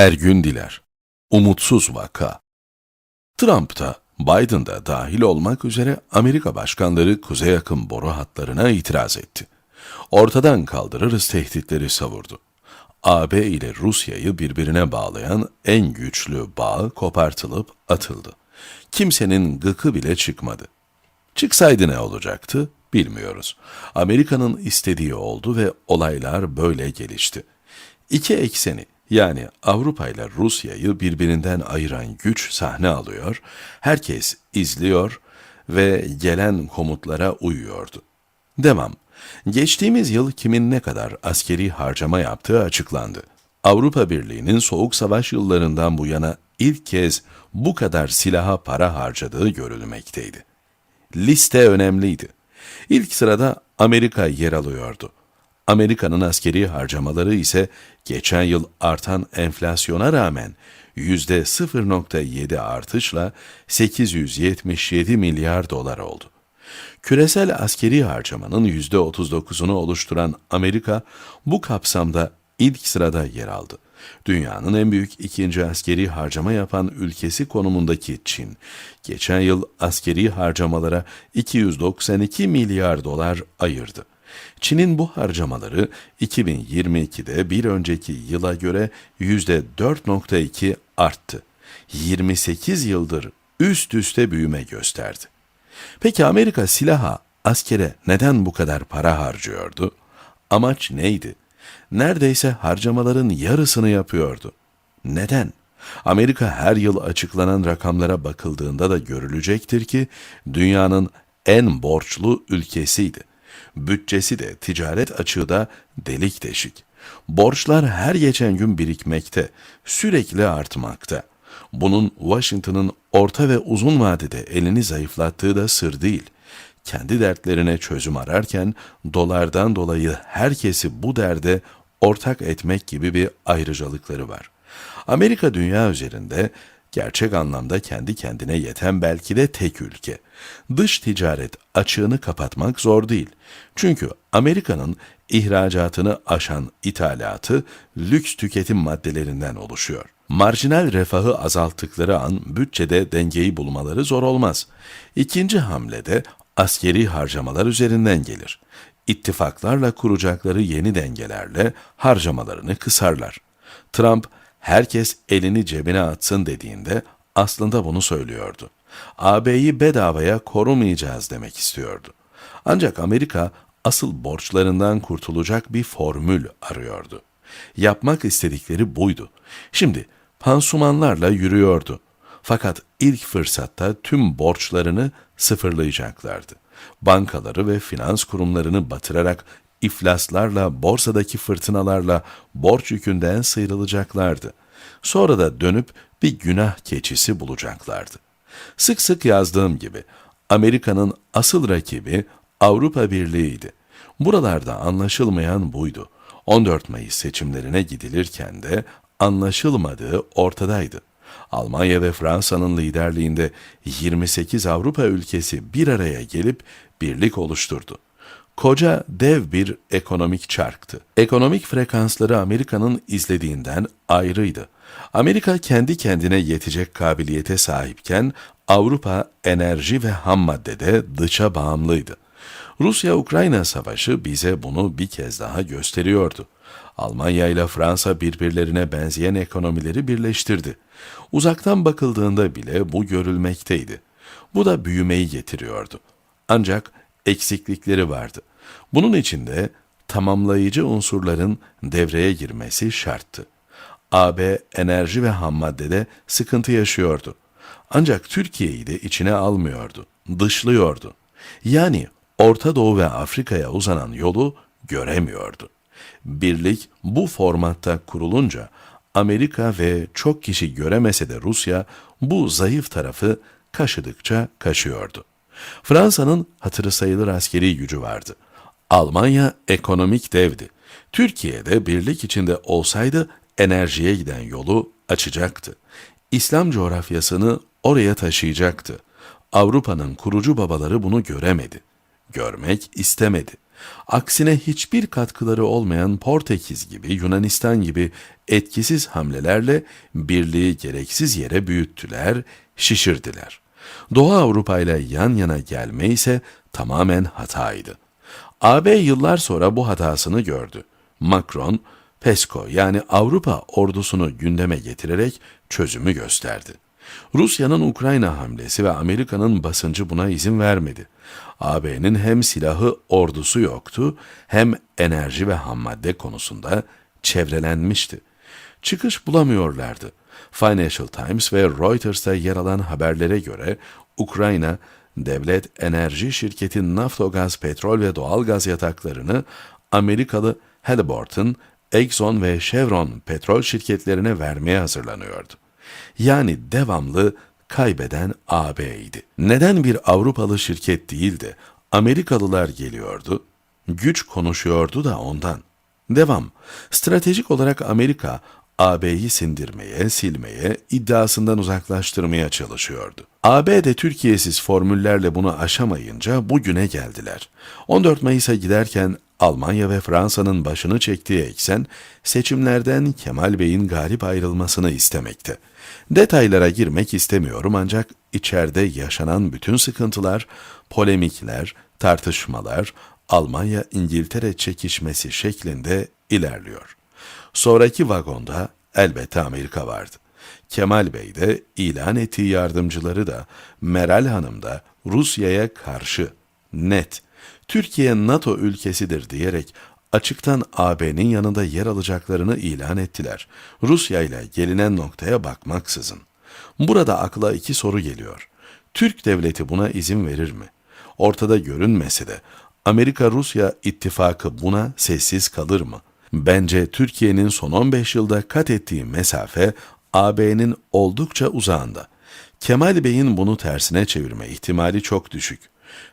Ergün Diler Umutsuz Vaka Trump da Biden da dahil olmak üzere Amerika başkanları kuzey yakın boru hatlarına itiraz etti. Ortadan kaldırırız tehditleri savurdu. AB ile Rusya'yı birbirine bağlayan en güçlü bağ kopartılıp atıldı. Kimsenin gıkı bile çıkmadı. Çıksaydı ne olacaktı bilmiyoruz. Amerika'nın istediği oldu ve olaylar böyle gelişti. İki ekseni yani Avrupa ile Rusya'yı birbirinden ayıran güç sahne alıyor, herkes izliyor ve gelen komutlara uyuyordu. Devam. Geçtiğimiz yıl kimin ne kadar askeri harcama yaptığı açıklandı. Avrupa Birliği'nin Soğuk Savaş yıllarından bu yana ilk kez bu kadar silaha para harcadığı görülmekteydi. Liste önemliydi. İlk sırada Amerika yer alıyordu. Amerika'nın askeri harcamaları ise geçen yıl artan enflasyona rağmen %0.7 artışla 877 milyar dolar oldu. Küresel askeri harcamanın %39'unu oluşturan Amerika bu kapsamda ilk sırada yer aldı. Dünyanın en büyük ikinci askeri harcama yapan ülkesi konumundaki Çin, geçen yıl askeri harcamalara 292 milyar dolar ayırdı. Çin'in bu harcamaları 2022'de bir önceki yıla göre %4.2 arttı. 28 yıldır üst üste büyüme gösterdi. Peki Amerika silaha, askere neden bu kadar para harcıyordu? Amaç neydi? Neredeyse harcamaların yarısını yapıyordu. Neden? Amerika her yıl açıklanan rakamlara bakıldığında da görülecektir ki dünyanın en borçlu ülkesiydi. Bütçesi de ticaret açığı da delik deşik. Borçlar her geçen gün birikmekte, sürekli artmakta. Bunun Washington'ın orta ve uzun vadede elini zayıflattığı da sır değil. Kendi dertlerine çözüm ararken dolardan dolayı herkesi bu derde ortak etmek gibi bir ayrıcalıkları var. Amerika dünya üzerinde gerçek anlamda kendi kendine yeten belki de tek ülke. Dış ticaret açığını kapatmak zor değil. Çünkü Amerika'nın ihracatını aşan ithalatı lüks tüketim maddelerinden oluşuyor. Marjinal refahı azalttıkları an bütçede dengeyi bulmaları zor olmaz. İkinci hamlede askeri harcamalar üzerinden gelir. İttifaklarla kuracakları yeni dengelerle harcamalarını kısarlar. Trump herkes elini cebine atsın dediğinde aslında bunu söylüyordu. AB'yi bedavaya korumayacağız demek istiyordu. Ancak Amerika asıl borçlarından kurtulacak bir formül arıyordu. Yapmak istedikleri buydu. Şimdi pansumanlarla yürüyordu. Fakat ilk fırsatta tüm borçlarını sıfırlayacaklardı. Bankaları ve finans kurumlarını batırarak iflaslarla, borsadaki fırtınalarla borç yükünden sıyrılacaklardı. Sonra da dönüp bir günah keçisi bulacaklardı. Sık sık yazdığım gibi Amerika'nın asıl rakibi Avrupa Birliği'ydi. Buralarda anlaşılmayan buydu. 14 Mayıs seçimlerine gidilirken de anlaşılmadığı ortadaydı. Almanya ve Fransa'nın liderliğinde 28 Avrupa ülkesi bir araya gelip birlik oluşturdu. Koca dev bir ekonomik çarktı. Ekonomik frekansları Amerika'nın izlediğinden ayrıydı. Amerika kendi kendine yetecek kabiliyete sahipken Avrupa enerji ve ham maddede dışa bağımlıydı. Rusya-Ukrayna savaşı bize bunu bir kez daha gösteriyordu. Almanya ile Fransa birbirlerine benzeyen ekonomileri birleştirdi. Uzaktan bakıldığında bile bu görülmekteydi. Bu da büyümeyi getiriyordu. Ancak eksiklikleri vardı. Bunun için de tamamlayıcı unsurların devreye girmesi şarttı. AB enerji ve ham maddede sıkıntı yaşıyordu. Ancak Türkiye'yi de içine almıyordu, dışlıyordu. Yani Orta Doğu ve Afrika'ya uzanan yolu göremiyordu. Birlik bu formatta kurulunca Amerika ve çok kişi göremese de Rusya bu zayıf tarafı kaşıdıkça kaşıyordu. Fransa'nın hatırı sayılır askeri gücü vardı. Almanya ekonomik devdi. Türkiye'de birlik içinde olsaydı enerjiye giden yolu açacaktı. İslam coğrafyasını oraya taşıyacaktı. Avrupa'nın kurucu babaları bunu göremedi. Görmek istemedi. Aksine hiçbir katkıları olmayan Portekiz gibi, Yunanistan gibi etkisiz hamlelerle birliği gereksiz yere büyüttüler, şişirdiler. Doğu Avrupa ile yan yana gelme ise tamamen hataydı. AB yıllar sonra bu hatasını gördü. Macron, PESCO yani Avrupa ordusunu gündeme getirerek çözümü gösterdi. Rusya'nın Ukrayna hamlesi ve Amerika'nın basıncı buna izin vermedi. AB'nin hem silahı ordusu yoktu hem enerji ve hammadde konusunda çevrelenmişti. Çıkış bulamıyorlardı. Financial Times ve Reuters'ta yer alan haberlere göre Ukrayna, devlet enerji şirketi Naftogaz petrol ve doğalgaz yataklarını Amerikalı Halliburton, Exxon ve Chevron petrol şirketlerine vermeye hazırlanıyordu. Yani devamlı kaybeden AB'ydi. Neden bir Avrupalı şirket değil de Amerikalılar geliyordu? Güç konuşuyordu da ondan. Devam. Stratejik olarak Amerika AB'yi sindirmeye, silmeye, iddiasından uzaklaştırmaya çalışıyordu. AB de Türkiye'siz formüllerle bunu aşamayınca bugüne geldiler. 14 Mayıs'a giderken Almanya ve Fransa'nın başını çektiği eksen seçimlerden Kemal Bey'in galip ayrılmasını istemekte. Detaylara girmek istemiyorum ancak içeride yaşanan bütün sıkıntılar, polemikler, tartışmalar, Almanya-İngiltere çekişmesi şeklinde ilerliyor. Sonraki vagonda elbette Amerika vardı. Kemal Bey de ilan ettiği yardımcıları da Meral Hanım da Rusya'ya karşı net Türkiye NATO ülkesidir diyerek açıktan AB'nin yanında yer alacaklarını ilan ettiler. Rusya ile gelinen noktaya bakmaksızın. Burada akla iki soru geliyor. Türk devleti buna izin verir mi? Ortada görünmese de Amerika-Rusya ittifakı buna sessiz kalır mı? Bence Türkiye'nin son 15 yılda kat ettiği mesafe AB'nin oldukça uzağında. Kemal Bey'in bunu tersine çevirme ihtimali çok düşük.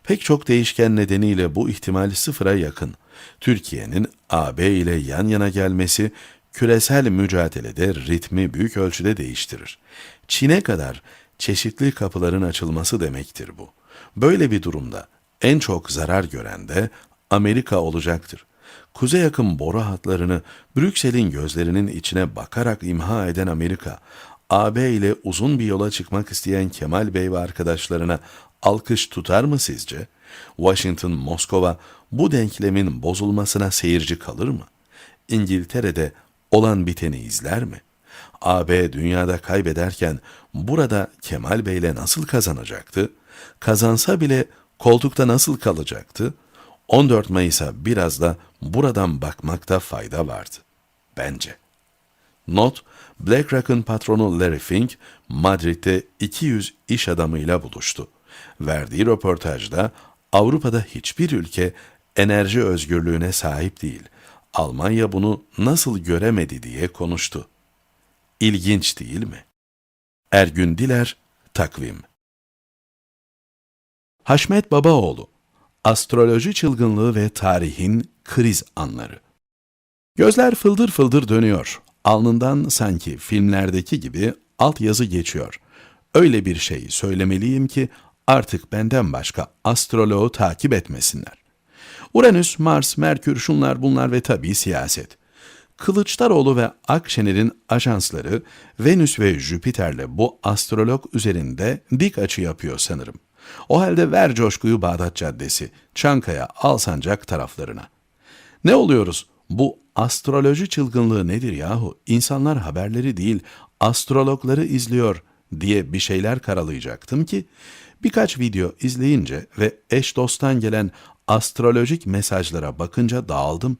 Pek çok değişken nedeniyle bu ihtimal sıfıra yakın. Türkiye'nin AB ile yan yana gelmesi küresel mücadelede ritmi büyük ölçüde değiştirir. Çin'e kadar çeşitli kapıların açılması demektir bu. Böyle bir durumda en çok zarar gören de Amerika olacaktır. Kuzey yakın boru hatlarını Brüksel'in gözlerinin içine bakarak imha eden Amerika, AB ile uzun bir yola çıkmak isteyen Kemal Bey ve arkadaşlarına alkış tutar mı sizce? Washington, Moskova bu denklemin bozulmasına seyirci kalır mı? İngiltere'de olan biteni izler mi? AB dünyada kaybederken burada Kemal Bey'le nasıl kazanacaktı? Kazansa bile koltukta nasıl kalacaktı? 14 Mayıs'a biraz da buradan bakmakta fayda vardı. Bence. Not, BlackRock'ın patronu Larry Fink, Madrid'de 200 iş adamıyla buluştu. Verdiği röportajda Avrupa'da hiçbir ülke enerji özgürlüğüne sahip değil. Almanya bunu nasıl göremedi diye konuştu. İlginç değil mi? Ergün Diler, Takvim Haşmet Babaoğlu Astroloji çılgınlığı ve tarihin kriz anları. Gözler fıldır fıldır dönüyor. Alnından sanki filmlerdeki gibi altyazı geçiyor. Öyle bir şey söylemeliyim ki artık benden başka astroloğu takip etmesinler. Uranüs, Mars, Merkür, şunlar bunlar ve tabii siyaset. Kılıçdaroğlu ve Akşener'in ajansları Venüs ve Jüpiter'le bu astrolog üzerinde dik açı yapıyor sanırım. O halde ver coşkuyu Bağdat Caddesi, Çankaya, Alsancak taraflarına. Ne oluyoruz? Bu astroloji çılgınlığı nedir yahu? İnsanlar haberleri değil, astrologları izliyor diye bir şeyler karalayacaktım ki birkaç video izleyince ve eş dosttan gelen astrolojik mesajlara bakınca dağıldım.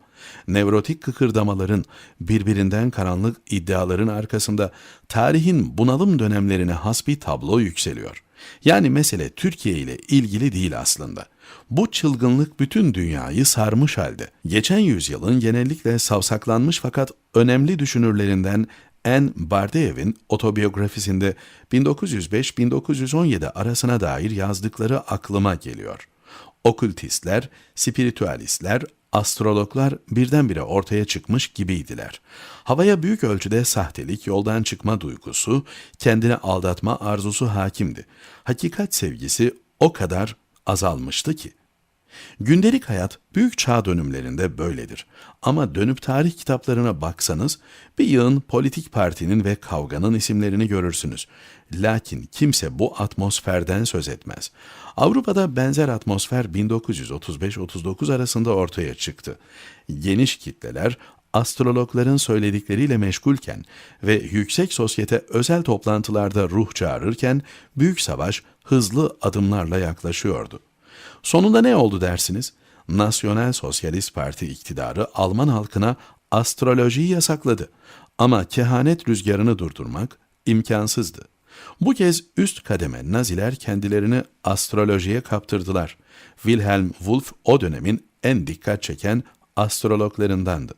Nevrotik kıkırdamaların, birbirinden karanlık iddiaların arkasında tarihin bunalım dönemlerine has bir tablo yükseliyor. Yani mesele Türkiye ile ilgili değil aslında. Bu çılgınlık bütün dünyayı sarmış halde. Geçen yüzyılın genellikle savsaklanmış fakat önemli düşünürlerinden N. Bardeyev'in otobiyografisinde 1905-1917 arasına dair yazdıkları aklıma geliyor. Okültistler, spiritüalistler, astrologlar birdenbire ortaya çıkmış gibiydiler. Havaya büyük ölçüde sahtelik, yoldan çıkma duygusu, kendini aldatma arzusu hakimdi. Hakikat sevgisi o kadar azalmıştı ki. Gündelik hayat büyük çağ dönümlerinde böyledir. Ama dönüp tarih kitaplarına baksanız bir yığın politik partinin ve kavganın isimlerini görürsünüz. Lakin kimse bu atmosferden söz etmez. Avrupa'da benzer atmosfer 1935-39 arasında ortaya çıktı. Geniş kitleler astrologların söyledikleriyle meşgulken ve yüksek sosyete özel toplantılarda ruh çağırırken büyük savaş hızlı adımlarla yaklaşıyordu. Sonunda ne oldu dersiniz? Nasyonel Sosyalist Parti iktidarı Alman halkına astrolojiyi yasakladı. Ama kehanet rüzgarını durdurmak imkansızdı. Bu kez üst kademe Naziler kendilerini astrolojiye kaptırdılar. Wilhelm Wulff o dönemin en dikkat çeken astrologlarındandı.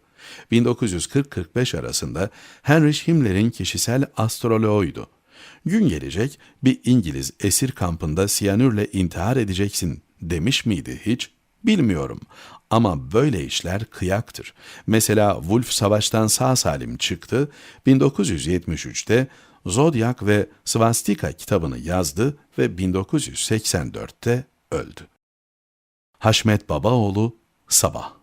1940-45 arasında Heinrich Himmler'in kişisel astroloğuydu. Gün gelecek bir İngiliz esir kampında siyanürle intihar edeceksin demiş miydi hiç? Bilmiyorum. Ama böyle işler kıyaktır. Mesela Wolf savaştan sağ salim çıktı. 1973'te Zodyak ve Svastika kitabını yazdı ve 1984'te öldü. Haşmet Babaoğlu Sabah